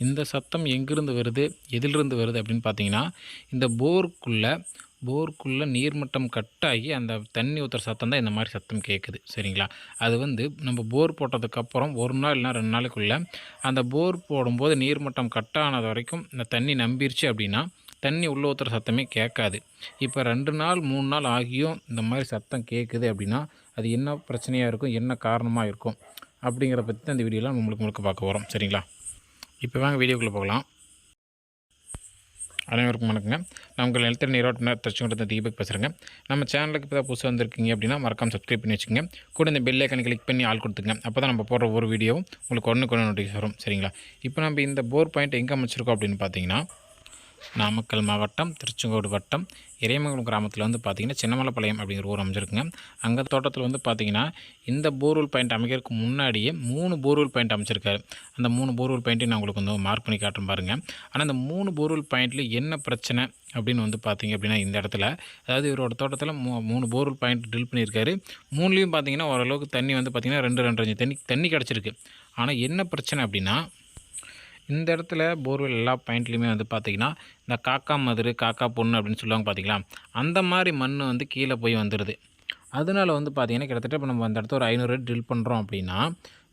இந்த சத்தம் எங்கிருந்து வருது எதிலிருந்து வருது அப்படின்னு பார்த்தீங்கன்னா இந்த போருக்குள்ளே போருக்குள்ளே நீர்மட்டம் கட்டாகி அந்த தண்ணி ஊற்றுற சத்தம் தான் இந்த மாதிரி சத்தம் கேட்குது சரிங்களா? அது வந்து நம்ம போர் போட்டதுக்கப்புறம் ஒரு நாள் இல்லைனா ரெண்டு நாளுக்குள்ளே அந்த போர் போடும்போது நீர்மட்டம் கட்டானது வரைக்கும் இந்த தண்ணி நம்பிருச்சு அப்படின்னா தண்ணி உள்ளே ஊற்றுற சத்தமே கேட்காது. இப்போ ரெண்டு நாள் மூணு நாள் ஆகியும் இந்த மாதிரி சத்தம் கேட்குது அப்படின்னா அது என்ன பிரச்சனையாக இருக்கும் என்ன காரணமாக இருக்கும் அப்படிங்கிற பற்றி தான் இந்த வீடியோவில் நம்மளுக்கு முழுக்க பார்க்க போகிறோம் சரிங்களா? இப்போ வாங்க வீடியோக்குள்ளே போகலாம். அனைவருக்கும் வணக்கங்க. நான் உங்கள் நிலத்தடி நீரோட்ட தச்சுக்கிட்ட தீபக் பேசுகிறேங்க நம்ம சேனலுக்கு இப்போ தான் புதுசாக வந்திருக்கீங்க அப்படின்னா மறக்காம சப்ஸ்கிரைப் பண்ணி வச்சுங்க கூட இந்த பெல் ஐக்கனை கிளிக் பண்ணி ஆள் கொடுத்துங்க அப்போ தான் நம்ம போடுற ஒரு வீடியோவும் உங்களுக்கு ஒன்று கொண்டு நோட்டிஃபிகேஷன் வரும். சரிங்களா? இப்போ நம்ம இந்த போர் பாயிண்ட் எங்கே அமைச்சிருக்கோம் அப்படின்னு பார்த்தீங்கன்னா நாமக்கல் மாவட்டம் திருச்செங்கோடு வட்டம் இறைமங்கலம் கிராமத்தில் வந்து பார்த்திங்கன்னா சின்னமலைப்பாளையம் அப்படிங்கிற ஊர் அமைஞ்சிருக்குங்க. அங்கே தோட்டத்தில் வந்து பார்த்திங்கன்னா இந்த போர்வெல் பாயிண்ட் அமைக்கிறதுக்கு முன்னாடியே மூணு போர்வெல் பாயிண்ட் அமைச்சிருக்காரு. அந்த மூணு போர்வெல் பாயிண்ட்டையும் நான் உங்களுக்கு வந்து மார்க் பண்ணி காட்டுறேன் பாருங்கள் ஆனால் அந்த மூணு போர்வெல் பாயிண்ட்டில் என்ன பிரச்சனை அப்படின்னு வந்து பார்த்தீங்க அப்படின்னா இந்த இடத்துல அதாவது இவரோட தோட்டத்தில் மூ மூணு போர்வெல் பாயிண்ட் ட்ரில் பண்ணியிருக்காரு. மூணுலேயும் பார்த்தீங்கன்னா ஓரளவுக்கு தண்ணி வந்து பார்த்திங்கன்னா ரெண்டு ரெண்டு அஞ்சு தண்ணி தண்ணி கிடச்சிருக்கு. ஆனால் என்ன பிரச்சனை அப்படின்னா இந்த இடத்துல போர்வெல் எல்லா பாயிண்ட்லேயுமே வந்து பார்த்திங்கன்னா இந்த காக்கா மதுரு காக்கா பொண்ணு அப்படின்னு சொல்லுவாங்க பார்த்திங்களா அந்த மாதிரி மண் வந்து கீழே போய் வந்துடுது அதனால வந்து பார்த்திங்கன்னா கிட்டத்தட்ட இப்போ நம்ம அந்த இடத்துல ஒரு ஐநூறு அடி ட்ரில் பண்ணுறோம் அப்படின்னா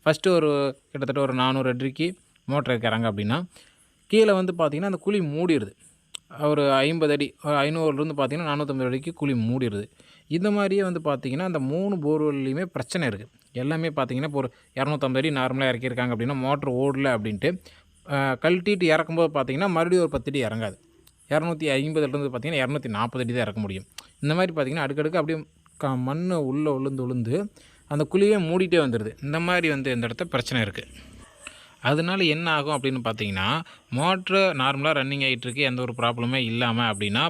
ஃபஸ்ட்டு ஒரு கிட்டத்தட்ட ஒரு நானூறு அடிக்கு மோட்டர் இருக்கிறாங்க அப்படின்னா கீழே வந்து பார்த்திங்கன்னா அந்த குழி மூடிடுது ஒரு ஐம்பது அடி ஐநூறுலேருந்து பார்த்திங்கன்னா நானூற்றம்பது அடிக்கு குழி மூடிடுது இந்த மாதிரியே வந்து பார்த்திங்கன்னா அந்த மூணு போர்வெல்லையுமே பிரச்சனை இருக்குது எல்லாமே பார்த்திங்கன்னா இப்போ ஒரு இரநூத்தம்பது அடி நார்மலாக இறக்கியிருக்காங்க அப்படின்னா மோட்ரு ஓடல அப்படின்ட்டு கழட்டிட்டு இறக்கும்போது பார்த்தீங்கன்னா மறுபடியும் ஒரு பத்து அடி இறங்காது. இரநூத்தி ஐம்பதுலேருந்து பார்த்தீங்கன்னா இரநூத்தி நாற்பது அடி தான் இறக்க முடியும். இந்த மாதிரி பார்த்தீங்கன்னா அடுக்கடுக்கு அப்படியே க மண் உள்ளே உளுந்து உளுந்து அந்த குழியே மூடிட்டே வந்துடுது இந்த மாதிரி வந்து இந்த இடத்த பிரச்சனை இருக்குது அதனால என்ன ஆகும் அப்படின்னு பார்த்தீங்கன்னா மோட்ரு நார்மலாக ரன்னிங் ஆகிட்டுருக்கு எந்த ஒரு ப்ராப்ளமே இல்லாமல் அப்படின்னா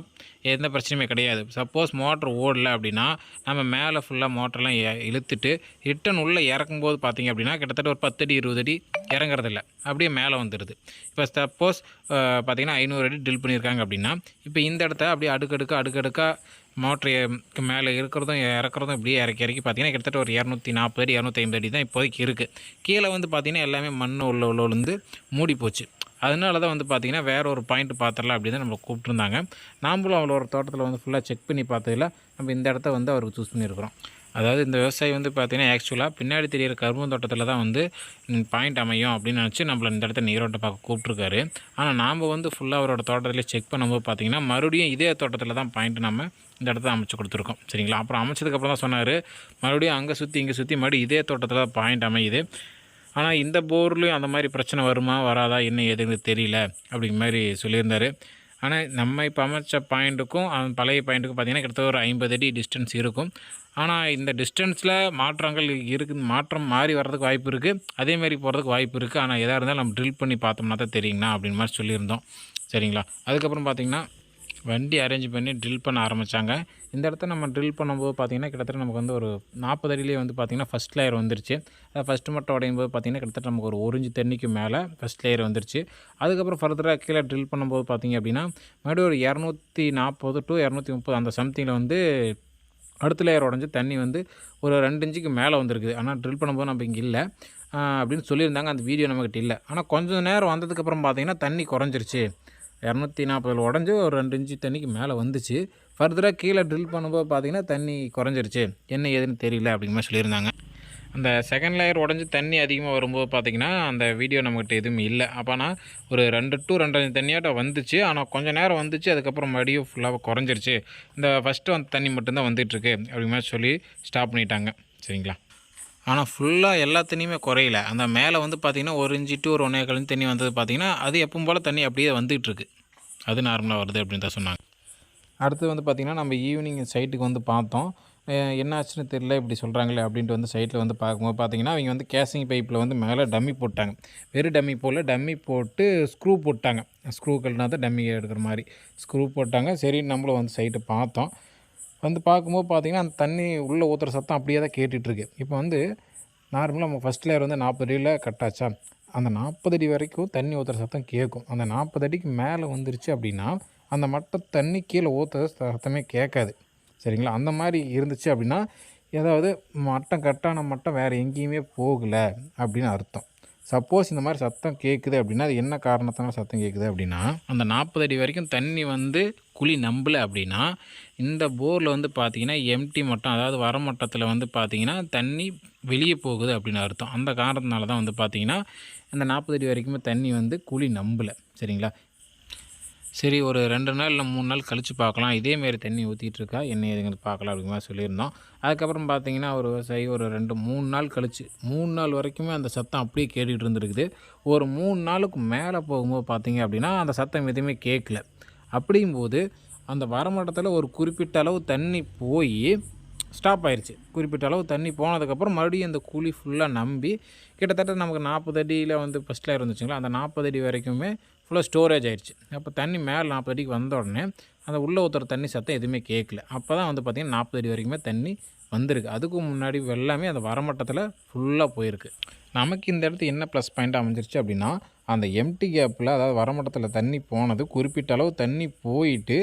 எந்த பிரச்சனையுமே கிடையாது. சப்போஸ் மோட்ரு ஓடல அப்படின்னா நம்ம மேலே ஃபுல்லாக மோட்டர்லாம் இழுத்துட்டு ரிட்டன் உள்ளே இறக்கும்போது பார்த்திங்க அப்படின்னா கிட்டத்தட்ட ஒரு பத்தடி இருபது அடி இறங்குறதில்ல. அப்படியே மேலே வந்துடுது இப்போ சப்போஸ் பார்த்திங்கன்னா ஐநூறு அடி ட்ரில் பண்ணியிருக்காங்க அப்படின்னா இப்போ இந்த இடத்த அப்படியே அடுக்கடுக்கு அடுக்கடுக்காக மோட்ரு மேலே இருக்கிறதும் இறக்குறதும் இப்படியே இறக்கி இறக்கி பார்த்தீங்கன்னா கிட்டத்தட்ட ஒரு இரநூத்தி நாற்பது அடி இரநூத்தி ஐம்பது அடி தான் இப்போதைக்கு இருக்குது கீழே வந்து பார்த்திங்கன்னா எல்லாமே மண் உள்ள உள்ள வந்து மூடி போச்சு. அதனால தான் வந்து பார்த்திங்கன்னா வேறு ஒரு பாயிண்ட் பார்த்துடலாம் அப்படின்னு தான் நம்மளை கூப்பிட்ருந்தாங்க அவ்வளோ அவளோட தோட்டத்தில் வந்து ஃபுல்லாக செக் பண்ணி பார்த்ததில் நம்ம இந்த இடத்த வந்து அவருக்கு சூஸ் பண்ணியிருக்கிறோம். அதாவது இந்த விவசாயி வந்து பார்த்திங்கன்னா ஆக்சுவலாக பின்னாடி தெரியிற கரும்பு தோட்டத்தில் தான் வந்து பாயிண்ட் அமையும் அப்படின்னு நினச்சி நம்மளை இந்த இடத்த நீரோட்ட பார்க்க கூப்பிட்ருக்காரு ஆனால் நாம் வந்து ஃபுல்லாக அவரோட தோட்டத்திலே செக் பண்ணும்போது பார்த்திங்கன்னா மறுபடியும் இதே தோட்டத்தில் தான் பாயிண்ட் நம்ம இந்த இடத்த அமைச்சு கொடுத்துருக்கோம். சரிங்களா? அப்புறம் அமைச்சதுக்கப்புறம் தான் சொன்னார் மறுபடியும் அங்கே சுற்றி இங்கே சுற்றி மறுபடியும் இதே தோட்டத்தில் தான் பாயிண்ட் அமையுது. ஆனால் இந்த போர்லேயும் அந்த மாதிரி பிரச்சனை வருமா வராதா என்ன எதுன்னு தெரியல அப்படிங்கிற மாதிரி சொல்லியிருந்தார். ஆனால் நம்ம இப்போ அமைச்ச பாயிண்ட்டுக்கும் பழைய பாயிண்ட்டுக்கும் பார்த்திங்கன்னா கிட்டத்தட்ட ஒரு ஐம்பது அடி டிஸ்டன்ஸ் இருக்கும். ஆனால் இந்த டிஸ்டன்ஸில் மாற்றங்கள் இருக்கு மாற்றம் மாறி வர்றதுக்கு வாய்ப்பு இருக்குது அதேமாரி போகிறதுக்கு வாய்ப்பு இருக்குது ஆனால் எதாக இருந்தாலும் நம்ம ட்ரில் பண்ணி பார்த்தோம்னா தான் தெரியுங்கண்ணா அப்படின்னு மாதிரி சொல்லியிருந்தோம். சரிங்களா? அதுக்கப்புறம் பார்த்திங்கன்னா வண்டி அரேஞ்ச் பண்ணி ட்ரில் பண்ண ஆரம்பித்தாங்க இந்த இடத்த நம்ம ட்ரில் பண்ணும்போது பார்த்திங்கன்னா கிட்டத்தட்ட நமக்கு வந்து ஒரு நாற்பது அடியிலே வந்து பார்த்திங்கன்னா ஃபஸ்ட் லேயர் வந்துருச்சு. ஃபஸ்ட்டு மட்டும் உடையும் போது பார்த்திங்கன்னா கிட்டத்தட்ட நமக்கு ஒரு ஒரிஞ்சு தண்ணிக்கு மேலே ஃபஸ்ட் லேயர் வந்துருச்சு. அதுக்கப்புறம் ஃபர்தராக கீழே ட்ரில் பண்ணும்போது பார்த்திங்க அப்படின்னா மறுபடியும் ஒரு இரநூத்தி நாற்பது டு இரநூத்தி முப்பது அந்த சம்திங்கில் வந்து அடுத்த லேயர் உடஞ்சி தண்ணி வந்து ஒரு ரெண்டு இன்ச்சுக்கு மேலே வந்திருக்குது. ஆனால் ட்ரில் பண்ணும்போது நம்ம இங்கே இல்லை. அப்படின்னு சொல்லியிருந்தாங்க. அந்த வீடியோ நம்மக்கிட்ட இல்லை. ஆனால் கொஞ்சம் நேரம் வந்ததுக்கப்புறம் பார்த்திங்கன்னா தண்ணி குறைஞ்சிருச்சு. இரநூத்தி நாற்பதில் உடஞ்சி ஒரு ரெண்டு இன்ச்சு தண்ணிக்கு மேலே வந்துச்சு. ஃபர்தராக கீழே ட்ரில் பண்ணும்போது பார்த்தீங்கன்னா தண்ணி குறைஞ்சிருச்சு. என்ன ஏதுன்னு தெரியல அப்படிங்கிற மாதிரி சொல்லியிருந்தாங்க. அந்த செகண்ட் லேயர் உடஞ்சி தண்ணி அதிகமாக வரும்போது பார்த்திங்கன்னா அந்த வீடியோ நம்மகிட்ட எதுவும் இல்லை. அப்போனா ஒரு ரெண்டு டு ரெண்டு தண்ணியாட்ட வந்துச்சு. ஆனால் கொஞ்சம் நேரம் வந்துச்சு. அதுக்கப்புறம் மறுபடியும் ஃபுல்லாக குறைஞ்சிருச்சு. இந்த ஃபஸ்ட்டு அந்த தண்ணி மட்டும்தான் வந்துட்டுருக்கு அப்படிங்கிற மாதிரி சொல்லி ஸ்டாப் பண்ணிட்டாங்க. சரிங்களா? ஆனால் ஃபுல்லாக எல்லா தண்ணியுமே குறையில. அந்த மேலே வந்து பார்த்திங்கன்னா ஒரு இன்ச்சு டூ ஒரு ஒன்றே கழிஞ்சு தண்ணி வந்தது பார்த்திங்கன்னா அது எப்பவும் போல் தண்ணி அப்படியே வந்துகிட்ருக்கு அது நார்மலாக வருது அப்படின்னு தான் சொன்னாங்க. அடுத்து வந்து பார்த்திங்கன்னா நம்ம ஈவினிங் சைட்டுக்கு வந்து பார்த்தோம். என்ன ஆச்சுன்னு தெரியல இப்படி சொல்கிறாங்களே அப்படின்ட்டு வந்து சைட்டில் வந்து பார்க்கும்போது பார்த்தீங்கன்னா அவங்க வந்து கேசிங் பைப்பில் வந்து மேலே டம்மி போட்டாங்க. வெறும் டம்மி போல் டம்மி போட்டு ஸ்க்ரூ போட்டாங்க. ஸ்க்ரூக்கள்னா தான் டம்மி எடுக்கிற மாதிரி. ஸ்க்ரூ போட்டாங்க. சரி நம்மளும் வந்து சைட்டு பார்த்தோம். வந்து பார்க்கும்போது பார்த்திங்கன்னா அந்த தண்ணி உள்ளே ஊற்றுற சத்தம் அப்படியே தான் கேட்டுட்ருக்கு இப்போ வந்து நார்மலாக நம்ம ஃபஸ்ட் லேயர் வந்து நாற்பது அடியில் கட்டாச்சா அந்த நாற்பது அடி வரைக்கும் தண்ணி ஊற்றுற சத்தம் கேட்கும். அந்த நாற்பது அடிக்கு மேலே வந்துருச்சு அப்படின்னா அந்த மட்டை தண்ணி கீழே ஊற்றுறது சத்தமே கேட்காது. சரிங்களா? அந்த மாதிரி இருந்துச்சு அப்படின்னா ஏதாவது மட்டம் கட்டான மட்டம் வேறு எங்கேயுமே போகலை அப்படின்னு அர்த்தம். சப்போஸ் இந்த மாதிரி சத்தம் கேட்குது அப்படின்னா அது என்ன காரணத்தினால சத்தம் கேட்குது அப்படின்னா அந்த நாற்பது அடி வரைக்கும் தண்ணி வந்து குழி நம்பலை அப்படின்னா இந்த போரில் வந்து பார்த்திங்கன்னா எம்டி மட்டம் அதாவது வரமட்டத்தில் வந்து பார்த்தீங்கன்னா தண்ணி வெளியே போகுது அப்படின்னு அர்த்தம். அந்த காரணத்தினால தான் வந்து பார்த்திங்கன்னா அந்த நாற்பது அடி வரைக்குமே தண்ணி வந்து குழி நம்பலை. சரிங்களா? சரி ஒரு ரெண்டு நாள் இல்லை மூணு நாள் கழித்து பார்க்கலாம். இதேமாரி தண்ணி ஊற்றிட்டு இருக்கா? என்ன எதுங்கிறது பார்க்கலாம் அப்படிங்கிற மாதிரி சொல்லியிருந்தோம். அதுக்கப்புறம் பார்த்தீங்கன்னா ஒரு விவசாயி ஒரு ரெண்டு மூணு நாள் கழித்து மூணு நாள் வரைக்குமே அந்த சத்தம் அப்படியே கேட்டுகிட்டு இருந்திருக்குது. ஒரு மூணு நாளுக்கு மேலே போகும்போது பார்த்தீங்க அப்படின்னா அந்த சத்தம் எதுவுமே கேட்கல. அப்படிங்கும்போது அந்த வரமட்டத்தில் ஒரு குறிப்பிட்ட அளவு தண்ணி போய் ஸ்டாப் ஆயிடுச்சு குறிப்பிட்ட அளவு தண்ணி போனதுக்கப்புறம் மறுபடியும் அந்த குழி ஃபுல்லாக நம்பி கிட்டத்தட்ட நமக்கு நாற்பது அடியில் வந்து ஃபஸ்ட்டில் இருந்துச்சுங்களா? அந்த நாற்பது அடி வரைக்குமே ஃபுல்லாக ஸ்டோரேஜ் ஆகிடுச்சு அப்போ தண்ணி மேலே நாற்பது அடிக்கு வந்த உடனே அந்த உள்ளே ஊற்றுற தண்ணி சத்தம் எதுவுமே கேட்கல அப்போ தான் வந்து பார்த்திங்கன்னா நாற்பது அடி வரைக்குமே தண்ணி வந்திருக்கு. அதுக்கு முன்னாடி எல்லாமே அந்த வரமட்டத்தில் ஃபுல்லாக போயிருக்கு. நமக்கு இந்த இடத்து என்ன ப்ளஸ் பாயிண்ட் அமைஞ்சிருச்சு அப்படின்னா அந்த எம்டி கேப்பில் அதாவது வரமட்டத்தில் தண்ணி போனது குறிப்பிட்ட அளவு தண்ணி போயிட்டு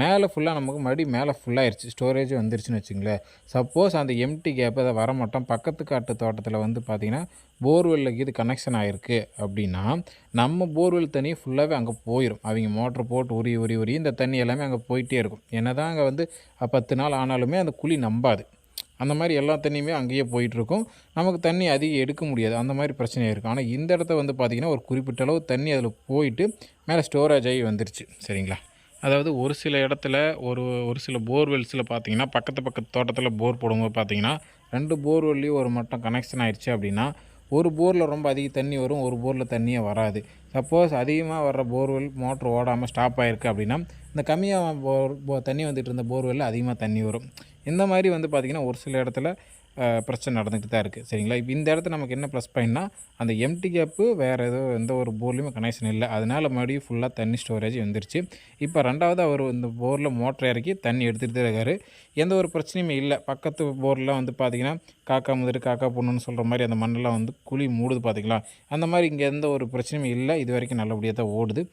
மேலே ஃபுல்லாக நமக்கு மறுபடியும் மேலே ஃபுல்லாகிடுச்சு ஸ்டோரேஜ் வந்துருச்சுன்னு வச்சுங்களேன் சப்போஸ் அந்த எம்டி கேப் அதை வரமட்டம் பக்கத்து காட்டு தோட்டத்தில் வந்து பார்த்திங்கன்னா போர்வெல்லுக்கு இது கனெக்ஷன் ஆகிருக்கு அப்படின்னா நம்ம போர்வெல் தண்ணி ஃபுல்லாகவே அங்கே போயிடும் அவங்க மோட்ரு போட்டு உரி உரி உரி இந்த தண்ணி எல்லாமே அங்கே போயிட்டே இருக்கும். என்ன தான் அங்கே வந்து பத்து நாள் ஆனாலுமே அந்த குழி நம்பாது. அந்த மாதிரி எல்லா தண்ணியுமே அங்கேயே போயிட்டுருக்கும். நமக்கு தண்ணி அதிகம் எடுக்க முடியாது. அந்த மாதிரி பிரச்சனையாக இருக்கும் ஆனால் இந்த இடத்த வந்து பார்த்திங்கன்னா ஒரு குறிப்பிட்ட அளவு தண்ணி அதில் போயிட்டு மேலே ஸ்டோரேஜ் ஆகி வந்துருச்சு. சரிங்களா? அதாவது ஒரு சில இடத்துல ஒரு ஒரு சில போர்வெல்ஸில் பார்த்தீங்கன்னா பக்கத்து பக்கத்து தோட்டத்தில் போர் போடும்போது பார்த்தீங்கன்னா ரெண்டு போர்வெல்லையும் ஒரு மட்டம் கனெக்ஷன் ஆயிடுச்சு அப்படின்னா ஒரு போரில் ரொம்ப அதிக தண்ணி வரும் ஒரு போரில் தண்ணியே வராது. சப்போஸ் அதிகமாக வர்ற போர்வெல் மோட்ரு ஓடாமல் ஸ்டாப் ஆகிருக்கு அப்படின்னா இந்த கம்மியாக போர் தண்ணி வந்துட்டு இருந்த போர்வெல்லில் அதிகமாக தண்ணி வரும். இந்த மாதிரி வந்து பார்த்திங்கன்னா ஒரு சில இடத்துல பிரச்சனை நடந்துக்கிட்டு தான் இருக்குது சரிங்களா? இப்போ இந்த இடத்துல நமக்கு என்ன ப்ளஸ் பாயிண்ட்னா அந்த எம்டி கேப்பு வேறு ஏதோ எந்த ஒரு போர்லேயுமே கனெக்ஷன் இல்லை. அதனால் மறுபடியும் ஃபுல்லாக தண்ணி ஸ்டோரேஜ் வந்துருச்சு. இப்போ ரெண்டாவது அவர் இந்த போரில் மோட்டர் இறக்கி தண்ணி எடுத்துகிட்டு இருக்காரு. எந்த ஒரு பிரச்சனையுமே இல்லை. பக்கத்து போரில் வந்து பார்த்திங்கன்னா காக்கா முதல் காக்கா பொண்ணுன்னு சொல்கிற மாதிரி அந்த மண்ணெல்லாம் வந்து குழி மூடுது பார்த்திங்களா அந்த மாதிரி இங்கே எந்த ஒரு பிரச்சனையும் இல்லை. இது வரைக்கும் நல்லபடியாக தான் ஓடுது.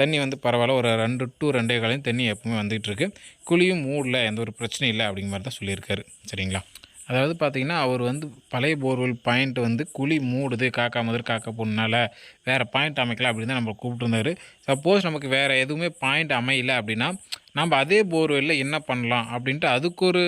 தண்ணி வந்து பரவாயில்ல. ஒரு ரெண்டு டு ரெண்டே காலையும் தண்ணி எப்பவுமே வந்துகிட்டு இருக்கு. குழியும் மூடல. எந்த ஒரு பிரச்சனையும் இல்லை அப்படிங்கிற மாதிரி தான் சொல்லியிருக்காரு. சரிங்களா? அதாவது பார்த்தீங்கன்னா அவர் வந்து பழைய போர்வெல் பாயிண்ட் வந்து குழி மூடுது. காக்கா முதல் காக்கா பொண்ணால் வேறு பாயிண்ட் அமைக்கலாம் அப்படின்னு தான் நம்ம கூப்பிட்டுருந்தாரு. சப்போஸ் நமக்கு வேறு எதுவுமே பாயிண்ட் அமையல அப்படின்னா நம்ம அதே போர்வெல்லில் என்ன பண்ணலாம் அப்படின்ட்டு அதுக்கு ஒரு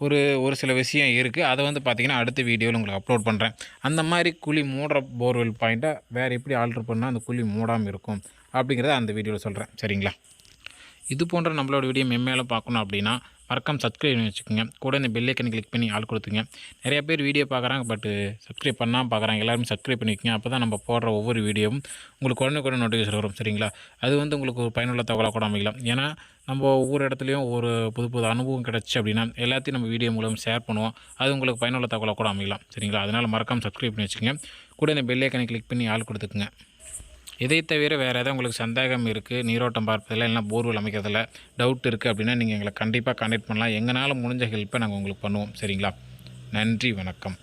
ஒரு ஒரு சில விஷயம் இருக்குது அதை வந்து பார்த்திங்கன்னா அடுத்த வீடியோவில் உங்களுக்கு அப்லோட் பண்ணுறேன் அந்த மாதிரி குழி மூடுற போர்வெல் பாயிண்ட்டை வேறு எப்படி ஆல்ட்ரு பண்ணால் அந்த குழி மூடாமல் இருக்கும் அப்படிங்கிறத அந்த வீடியோவில் சொல்கிறேன் சரிங்களா? இது போன்ற நம்மளோட வீடியோ மெம்மேலும் பார்க்கணும் அப்படின்னா மறக்காம சப்ஸ்கிரைப் பண்ணி வச்சுக்கோங்க. கூட இந்த பெல்லைக்கன் கிளிக் பண்ணி ஆள் கொடுத்துங்க. நிறைய பேர் வீடியோ பார்க்குறாங்க பட் சப்ஸ்கிரைப் பண்ணால் பார்க்குறாங்க. எல்லாருமே சப்ஸ்கிரைப் பண்ணிக்கோங்க அப்போ தான் நம்ம போடுற ஒவ்வொரு வீடியோவும் உங்களுக்கு உடனே கூட நோட்டிஃபிகேஷன் வரும் சரிங்களா? அது வந்து உங்களுக்கு ஒரு பயனுள்ள தகவலாக கூட அமைக்கலாம் ஏன்னா நம்ம ஒவ்வொரு இடத்துலையும் ஒரு புது புது அனுபவம் கிடச்சி அப்படின்னா எல்லாத்தையும் நம்ம வீடியோ மூலம் ஷேர் பண்ணுவோம். அது உங்களுக்கு பயனுள்ள தகவலாக கூட அமைக்கலாம் சரிங்களா? அதனால் மறக்காமல் சப்ஸ்கிரைப் பண்ணி வச்சுக்கோங்க. கூட இந்த பெல்லைக்கனை கிளிக் பண்ணி ஆள் கொடுத்துக்குங்க. இதை தவிர வேறு ஏதாவது உங்களுக்கு சந்தேகம் இருக்குது நீரோட்டம் பார்ப்பதில் இல்லைனா போர்வெல் அமைக்கிறதுல டவுட் இருக்குது அப்படின்னா நீங்கள் எங்களை கண்டிப்பாக கான்டாக்ட் பண்ணலாம். எங்களால் முடிஞ்ச ஹெல்ப்பை நாங்கள் உங்களுக்கு பண்ணுவோம். சரிங்களா? நன்றி வணக்கம்.